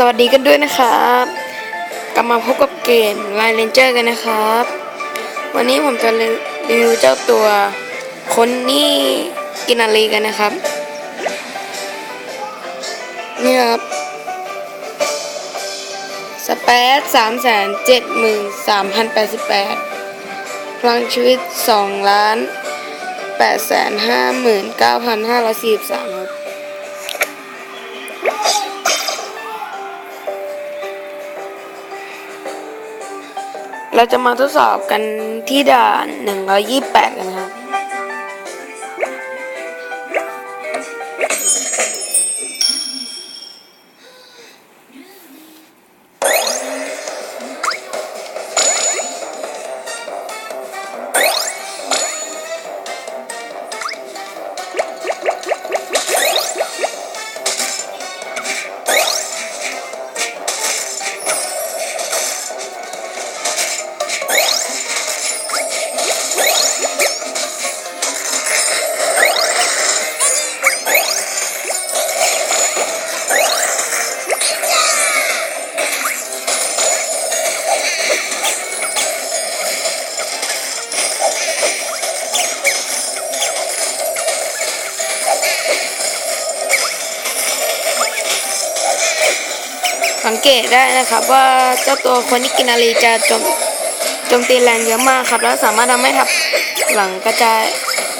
สวัสดีกันด้วยนะครับ กลับมาพบกับเกมไลน์เลนเจอร์กันนะครับ วันนี้ผมจะรีวิวเจ้าตัวคนนี่กินอะไรกันนะครับ นี่ครับสเปซสามแสนเจ็ดหมื่นสามพันแปดสิบแปดพลังชีวิตสองล้านแปดแสนห้าหมื่นเก้าพันห้าร้อยสี่สิบสาม เราจะมาทดสอบกันที่ด่าน 128 กันครับ สังเกตได้นะครับ ว่าเจ้าตัวคนที่กินอารีจะจมจมตีแรงเยอะมากครับ แล้วสามารถทำให้ทับหลังกระจาย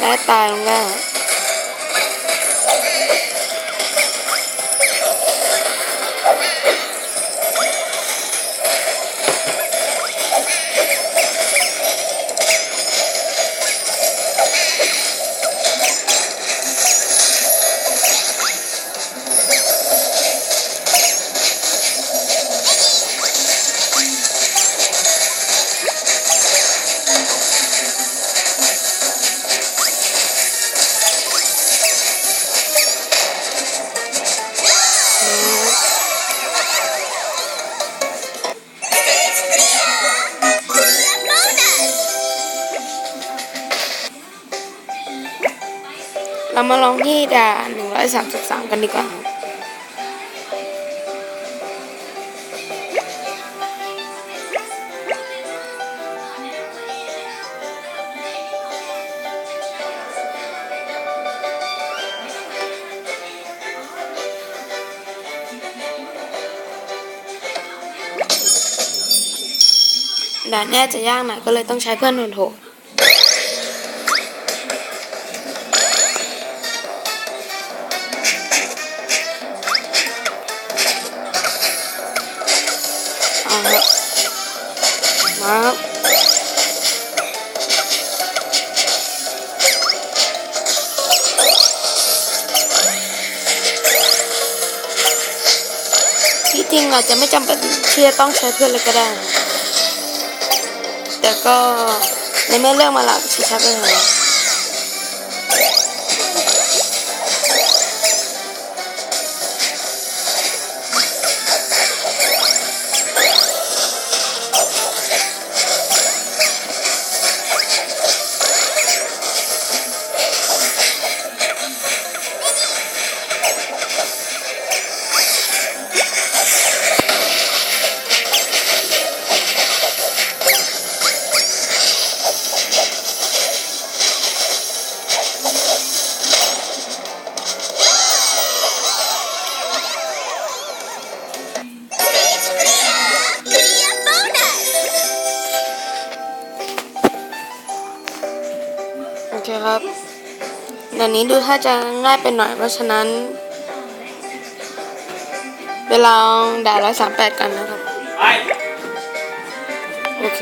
และตายลงได้ เรามาลองที่ด่าน133 กันดีกว่าด่านเนี้ยจะยากหน่อยก็เลยต้องใช้เพื่อนโหด ครับที่จริงอาจจะไม่จำเป็นที่จะต้องใช้เพื่อนเลยก็ได้ แต่ก็ในเมื่อเรื่องมาแล้วที่ใช้ไปเลย เคครับเดี๋ยวนี้ดูถ้าจะง่ายไปหน่อยเพราะฉะนั้นเวลาด่าร้อยสามแปดกันนะครับไปโอเค